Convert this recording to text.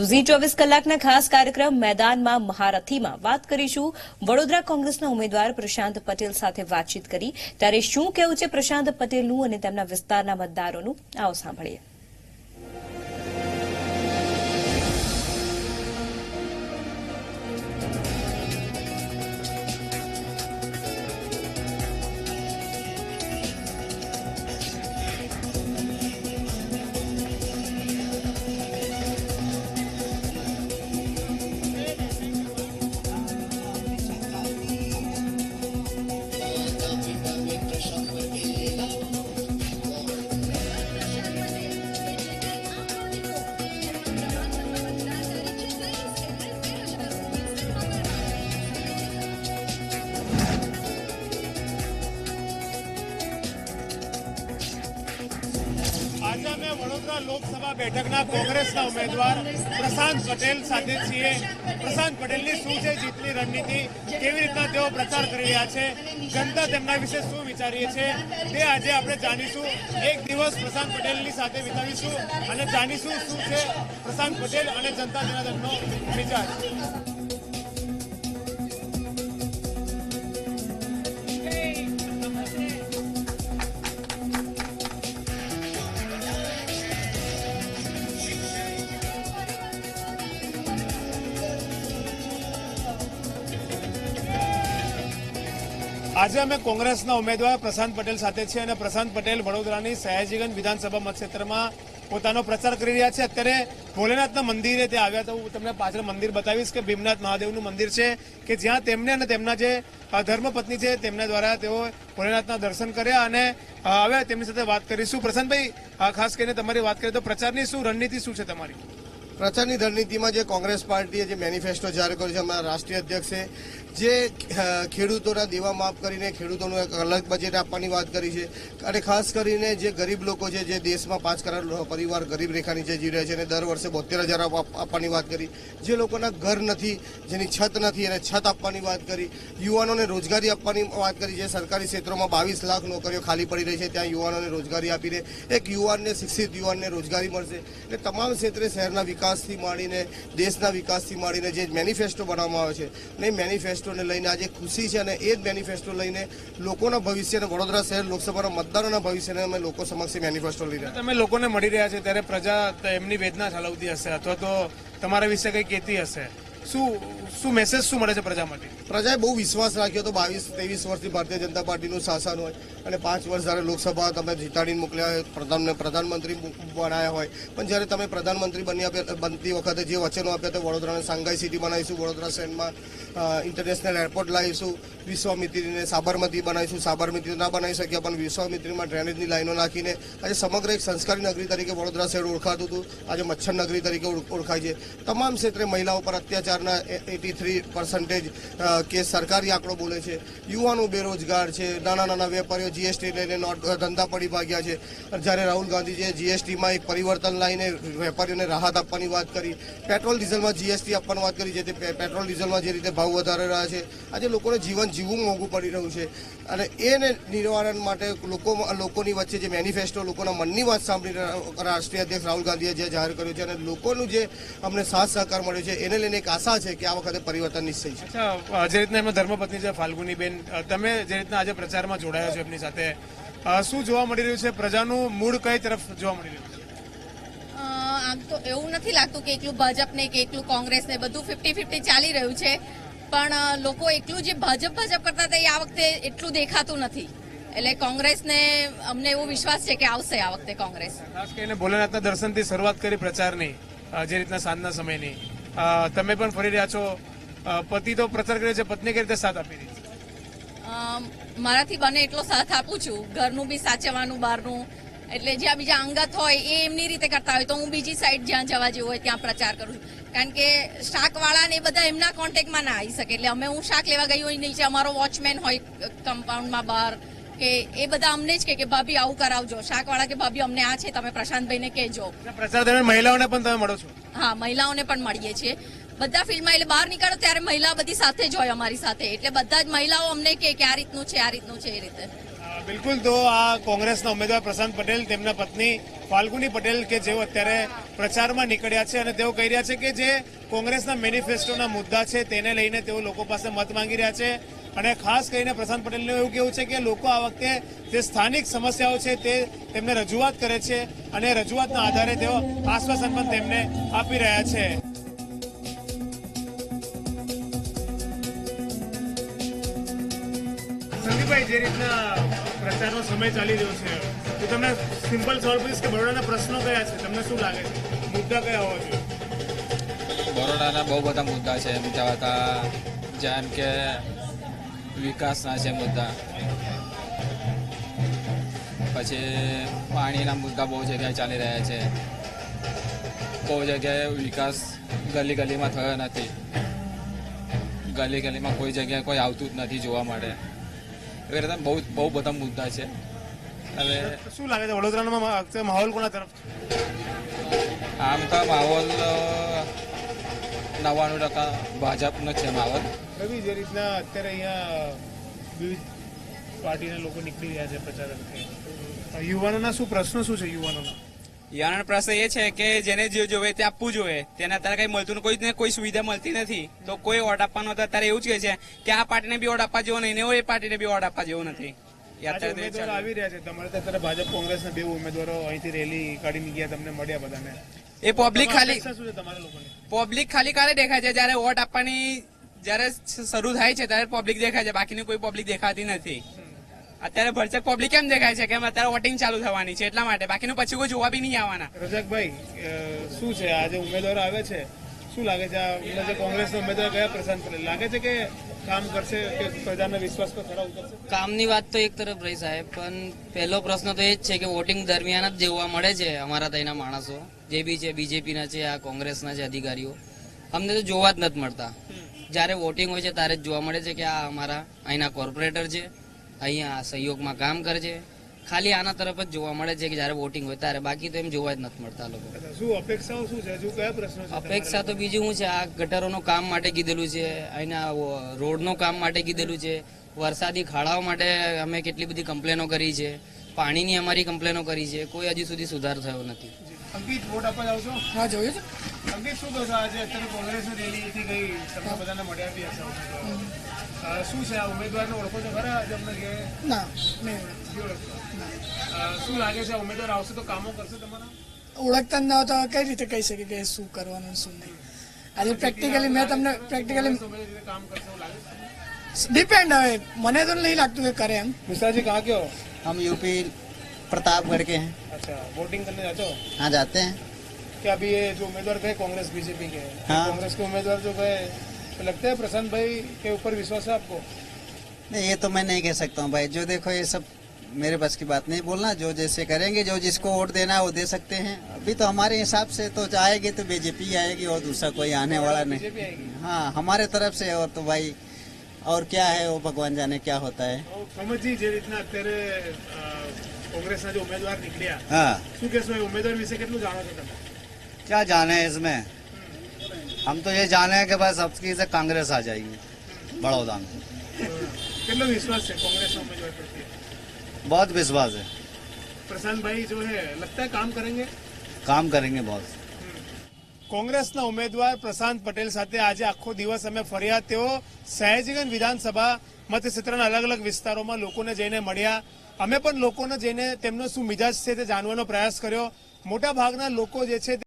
ઝી ચોવીસ કલાકના ખાસ કાર્યક્રમ મેદાનમાં મહારથીમાં વાત કરીશું. વડોદરા કોંગ્રેસના ઉમેદવાર પ્રશાંત પટેલ સાથે વાતચીત કરી. ત્યારે શું કહેવું છે પ્રશાંત પટેલનું અને તેમના વિસ્તારના મતદારોનું? આવો સાંભળીએ. વડોદરા લોકસભા બેઠકના કોંગ્રેસના ઉમેદવાર પ્રશાંત પટેલ સાથે છીએ. પ્રશાંત પટેલની શું છે જીતની રણનીતિ? કેવી રીતના તેઓ પ્રચાર કરી રહ્યા છે? જનતા તેમના વિશે શું વિચારીએ છે? તે આજે આપણે જાણીશું. એક દિવસ પ્રશાંત પટેલની સાથે વિતાવીશું અને જાણીશું શું છે પ્રશાંત પટેલ અને જનતા જનાર્દનનો વિચાર. આજે અમે કોંગ્રેસના ઉમેદવાર પ્રશાંત પટેલ સાથે છીએ અને પ્રશાંત પટેલ વડોદરાની સયાજીગંજ વિધાનસભા મતક્ષેત્રમાં પોતાનો પ્રચાર કરી રહ્યા છે. અત્યારે ભોલેનાથના મંદિરે તે આવ્યા તો હું તમને પાછળ મંદિર બતાવીશ કે ભીમનાથ મહાદેવનું મંદિર છે કે જ્યાં તેમને અને તેમના જે ધર્મપત્ની છે તેમના દ્વારા તેઓ ભોલેનાથના દર્શન કર્યા અને હવે તેમની સાથે વાત કરીશું. પ્રશાંતભાઈ ખાસ કરીને તમારી વાત કરીએ તો પ્રચારની શું રણનીતિ શું છે તમારી? પ્રચારની રણનીતિમાં જે કોંગ્રેસ પાર્ટીએ જે મેનિફેસ્ટો જાહેર કર્યો છે, અમારા રાષ્ટ્રીય અધ્યક્ષે, જે ખેડૂતોના દેવા માફ કરીને ખેડૂતોનું એક અલગ બજેટ આપવાની વાત કરી છે અને ખાસ કરીને જે ગરીબ લોકો છે, જે દેશમાં પાંચ કરોડ પરિવાર ગરીબ રેખા નીચે જીવી રહ્યા છે અને દર વર્ષે બોતેર હજાર આપવાની વાત કરી. જે લોકોના ઘર નથી, જેની છત નથી એને છત આપવાની વાત કરી. યુવાનોને રોજગારી આપવાની વાત કરી છે. સરકારી ક્ષેત્રોમાં બાવીસ લાખ નોકરીઓ ખાલી પડી રહી છે. ત્યાં યુવાનોને રોજગારી આપીને એક યુવાનને, શિક્ષિત યુવાનને રોજગારી મળશે. એટલે તમામ ક્ષેત્રે શહેરના વિકાસથી માંડીને, દેશના વિકાસથી માંડીને જે મેનિફેસ્ટો બનાવવામાં આવે છે. અને એ મેનિફેસ્ટોને લઈને આજે ખુશી છે અને એ જ મેનિફેસ્ટો લઈને લોકોના ભવિષ્ય અને વડોદરા શહેર લોકસભાના મતદારોના ભવિષ્યને અમે લોકો સમક્ષ મેનિફેસ્ટો લઈ રહ્યા. તમે લોકોને મળી રહ્યા છે, ત્યારે પ્રજા એમની વેદના ઠાલવતી હશે અથવા તો તમારા વિશે કંઈ કહેતી હશે? શું શું મેસેજ શું મળે છે પ્રજા માટે? પ્રજાએ બહુ વિશ્વાસ રાખ્યો હતો, બાવીસ, ત્રેવીસ વર્ષથી ભારતીય જનતા પાર્ટીનું શાસન હોય અને પાંચ વર્ષ જ્યારે લોકસભા તમે જીતાડીને મોકલ્યા હોય પ્રધાન પ્રધાનમંત્રી બનાવ્યા હોય, પણ જ્યારે તમે પ્રધાનમંત્રી બની બનતી વખતે જે વચનો આપ્યા તો વડોદરાને સાંઘાઈ સિટી બનાવીશું, વડોદરા શહેરમાં ઇન્ટરનેશનલ એરપોર્ટ લાવીશું, વિશ્વામિત્રીને સાબરમતી બનાવીશું, સાબરમતી ના બનાવી શક્યા, પણ વિશ્વામિત્રીમાં ડ્રેનેજની લાઈનો નાખીને આજે સમગ્ર એક સંસ્કારી નગરી તરીકે વડોદરા શહેર ઓળખાતું હતું. આજે મચ્છર નગરી તરીકે ઓળખાય છે. તમામ ક્ષેત્રે મહિલાઓ પર અત્યાચારના એટી થ્રી પર્સન્ટેજ કે સરકારી આંકડો બોલે છે. યુવાનો બેરોજગાર છે, નાના નાના વેપારીઓ જીએસટી લઈને ધંધા પડી ભાગ્યા છે. જ્યારે રાહુલ ગાંધીજીએ જીએસટીમાં એક પરિવર્તન લાવીને વેપારીઓને રાહત આપવાની વાત કરી. પેટ્રોલ, ડીઝલમાં જીએસટી આપવાની વાત કરી જે પેટ્રોલ, ડીઝલમાં જે રીતે ભાવ વધારે રહ્યા છે. આજે લોકોને જીવન જીવવું મોંઘું પડી રહ્યું છે. અને એને નિવારણ માટે લોકો લોકોની વચ્ચે જે મેનિફેસ્ટો લોકોના મનની વાત સાંભળીને રાષ્ટ્રીય અધ્યક્ષ રાહુલ ગાંધીએ જે જાહેર કર્યું છે અને લોકોનું જે અમને સાથ સહકાર મળ્યો છે એને લઈને એક આશા છે કે આ વખતે પરિવર્તન નિશ્ચય છે. જે રીતના એમના ધર્મપત્ની છે ફાલ્ગુની બેન તમે જે રીતના આજે પ્રચારમાં જોડાયા છો એમની સાથે શું જોવા મળી રહ્યું છે? પ્રજાનું મૂળ કઈ તરફ જોવા મળી રહ્યું છે? આમ તો એવું નથી લાગતું કે એકલું ભાજપને કે એકલું કોંગ્રેસને બધું ફિફ્ટી ફિફ્ટી ચાલી રહ્યું છે. પણ લોકો એટલું જે ભાજપ ભાજપ કરતા હતા એ આ વખતે એટલું દેખાતું નથી. એટલે કોંગ્રેસને અમને એવો વિશ્વાસ છે કે આવશે આ વખતે કોંગ્રેસ. ખાસ કરીને ભોલેનાથના દર્શનથી શરૂઆત કરી પ્રચારની જે રીતના સાંજના સમયની. તમે પણ ફરી રહ્યા છો. પતિ તો પ્રચાર કરે છે પત્ની કઈ રીતે સાથ આપી રહી મારાથી બને એટલો સાથ આપું છું. ઘરનું બી સાચવવાનું બહારનું. એટલે જ્યાં બીજા અંગત હોય એ એમની રીતે કરતા હોય. તો હું બીજી સાઈડ જ્યાં જવા જેવું હોય ત્યાં પ્રચાર કરું છું. કારણ કે શાકવાળા ને બધા એમના કોન્ટેક્ટમાં ના આવી શકે. એટલે અમે હું શાક લેવા ગઈ હોય નીચે અમારો વોચમેન હોય કમ્પાઉન્ડમાં બહાર કે એ બધા અમને જ કે ભાભી આવું કરાવજો. શાકવાળા કે ભાભી અમને આ છે તમે પ્રશાંતભાઈને કહેજો. પ્રચાર દરમિયાન મહિલાઓને પણ તમે મળો છો? હા મહિલાઓને પણ મળીએ છીએ. બધા ફિલ્ડમાં એટલે બહાર નીકળો ત્યારે મહિલા બધી સાથે જ હોય અમારી સાથે. એટલે બધા જ મહિલાઓ અમને કે આ રીતનું છે આ રીતનું છે એ રીતે. બિલકુલ, તો આ કોંગ્રેસના ઉમેદવાર પ્રશાંત પટેલ, તેમના પત્ની ફાલ્ગુની પટેલ કે જેઓ અત્યારે પ્રચારમાં નીકળ્યા છે અને તેઓ કહી રહ્યા છે કે જે કોંગ્રેસના મેનિફેસ્ટોના મુદ્દા છે તેને લઈને તેઓ લોકો પાસે મત માંગી રહ્યા છે. અને ખાસ કરીને પ્રશાંત પટેલનું એવું કેવું છે કે લોકો આ વખતે જે સ્થાનિક સમસ્યાઓ છે તે તેમને રજૂઆત કરે છે અને રજૂઆતના આધારે તેઓ આશ્વાસન પણ તેમને આપી રહ્યા છે. સંદીપભાઈ, જે રીતના પ્રચારનો સમય ચાલી રહ્યો છે, તો તમને સિમ્પલ સવાલ પૂછીશ કે બરોડાના પ્રશ્નો કયા છે? તમને શું લાગે છે? મુદ્દા કયા હોવા જોઈએ? બરોડાના બહુ બધા મુદ્દા છે. એમ કહેવાતા જેમ કે વિકાસના છે મુદ્દા. પછી પાણીના મુદ્દા બહુ જગ્યાએ ચાલી રહ્યા છે. બહુ જગ્યાએ વિકાસ ગલી ગલીમાં થયો નથી. ગલી ગલીમાં કોઈ જગ્યાએ કોઈ આવતું જ નથી જોવા મળે. રીતે બહુ બહુ બધા મુદ્દા છે. હવે શું લાગે છે વડોદરાનો માહોલ કોના તરફ આમ તો માહોલ નવ્વાણું ટકા ભાજપનો છે માહોલ. રવિ જે રીતના અત્યારે અહીંયા વિવિધ પાર્ટીના લોકો નીકળી રહ્યા છે પ્રચાર અર્થે યુવાનોના શું પ્રશ્નો શું છે યુવાનોના? યાનો પ્રશ્ન એ છે કે જેને જે જોવે તે આપવું જોઈએ. તેને અત્યારે કઈ મળતું કોઈ ને કોઈ સુવિધા મળતી નથી. તો કોઈ વોટ આપવાનો તો અત્યારે એવું જ કહે છે કે આ પાર્ટીને બી વોટ આપવા જેવો નહીં ને એ પાર્ટીને બી વોટ આપવા જેવો નથી. આવી રહ્યા છે. તમારે અત્યારે ભાજપ કોંગ્રેસ બે ઉમેદવારો અહીંથી રેલી કાઢીને ગયા તમને મળ્યા બધાને. એ પબ્લિક ખાલી પબ્લિક ખાલી કાલે દેખાય છે. જયારે વોટ આપવાની જયારે શરૂ થાય છે ત્યારે પબ્લિક દેખાય છે. બાકીની કોઈ પબ્લિક દેખાતી નથી. અત્યારે ભરચક પબ્લિક કેમ દેખાય છે કેમ અત્યારે વોટિંગ ચાલુ થવાની છે એટલા માટે. બાકીનું પછી કોઈ જોવા બી નહીં આવવાના. રજકભાઈ શું છે? આજે ઉમેદવારો આવે છે. શું લાગે છે? આ જે કોંગ્રેસના ઉમેદવાર કયા પ્રશાંત પટેલ લાગે છે કે કામ કરશે કે પ્રજાને વિશ્વાસ પર ખરા ઉતરશે? કામની વાત તો એક તરફ રહી સાહેબ પણ પહેલો પ્રશ્ન તો એ જ છે કે વોટિંગ દરમિયાન જ જોવા મળે છે અમારા ત્યાંના માણસો જે બી છે બીજેપીના છે આ કોંગ્રેસના છે અધિકારીઓ. અમને તો જોવા જ નથી મળતા. જ્યારે વોટિંગ હોય છે ત્યારે જ જોવા મળે છે કે આ અમારા અહીંના કોર્પોરેટર છે. અહીંયા સહયોગમાં કામ કરે છે ખાલી આના તરફ જ જોવા મળે છે કે જ્યારે વોટિંગ હોય ત્યારે. બાકી તો એમ જોવા જ નથી મળતા લોકો. શું અપેક્ષાઓ શું છે? હજુ કયા પ્રશ્નો છે અપેક્ષા તો બીજું શું છે? આ ગટરોનું કામ માટે કીધેલું છે. અહીંના રોડનો કામ માટે કીધેલું છે. વરસાદી ખાડાઓ માટે અમે કેટલી બધી કમ્પ્લેનો કરી છે. પાણીની અમારી કમ્પ્લેનો કરી છે. કોઈ હજી સુધી સુધાર થયો નથી. અંકિત વોટ આપવા જાવ છો? હા જોયું છે. અંકિત શું કહો છો આજે અત્યારે કોંગ્રેસની રેલી હતી ગઈ. તમને બધાને મળ્યા બી હશે શું છે આ ઉમેદવારને ઓળખો છો ખરા આજે અમને કે ના મેં નથી ઓળખતા? અ, શું લાગે છે આ ઉમેદવાર આવશે તો કામો કરશે તમારા ઓળખતા જ ન હોય તો કઈ રીતે કહી શકે કે શું કરવાનું શું નહીં આજે પ્રેક્ટિકલી મેં તમને પ્રેક્ટિકલી તો ઉમેદવાર રીતે કામ કરશે એવું લાગે છે ડિપેન્ડ હવે મને તો નહીં લાગતું કે કરે એમ મિશ્રાજી कहाँ के हो हम यूपी प्रतापगढ़ के हैं अच्छा वोटिंग करने जाते हो हाँ जाते हैं क्या अभी ये जो उम्मीदवार गए कांग्रेस बीजेपी के हाँ। कांग्रेस के उम्मीदवार जो गए तो लगता है प्रशांत भाई के ऊपर विश्वास है आपको नहीं ये तो मैं नहीं कह सकता हूँ भाई जो देखो ये सब मेरे बस की बात नहीं बोलना जो जैसे करेंगे जो जिसको वोट देना है वो दे सकते हैं अभी तो हमारे हिसाब से तो आएगी तो बीजेपी आएगी और दूसरा कोई आने वाला नहीं बीजेपी आएगी हाँ हमारे तरफ से और तो भाई और क्या है वो भगवान जाने क्या होता है સમજી જે રીતના અત્યારે અ, કોંગ્રેસના જે ઉમેદવાર નીકળ્યા हाँ શું કહેશો એ ઉમેદવાર વિશે કેટલું જાણો છો તમે क्या जाने हैं इसमें हम तो ये जाने हैं कि बस अब की से कांग्रेस आ जाएगी बड़ौदा में કેટલો વિશ્વાસ છે કોંગ્રેસના ઉમેદવાર પ્રત્યે बहुत विश्वास है प्रशांत भाई जो है लगता है काम करेंगे काम करेंगे बहुत કોંગ્રેસના ઉમેદવાર પ્રશાંત પટેલ સાથે આજે આખો દિવસ અમે ફર્યા તેઓ સયાજીગંજ વિધાનસભા મતક્ષેત્રના અલગ અલગ વિસ્તારોમાં લોકોને જઈને મળ્યા અમે પણ લોકોને જઈને તેમનો શું મિજાજ છે તે જાણવાનો પ્રયાસ કર્યો મોટા ભાગના લોકો જે છે તે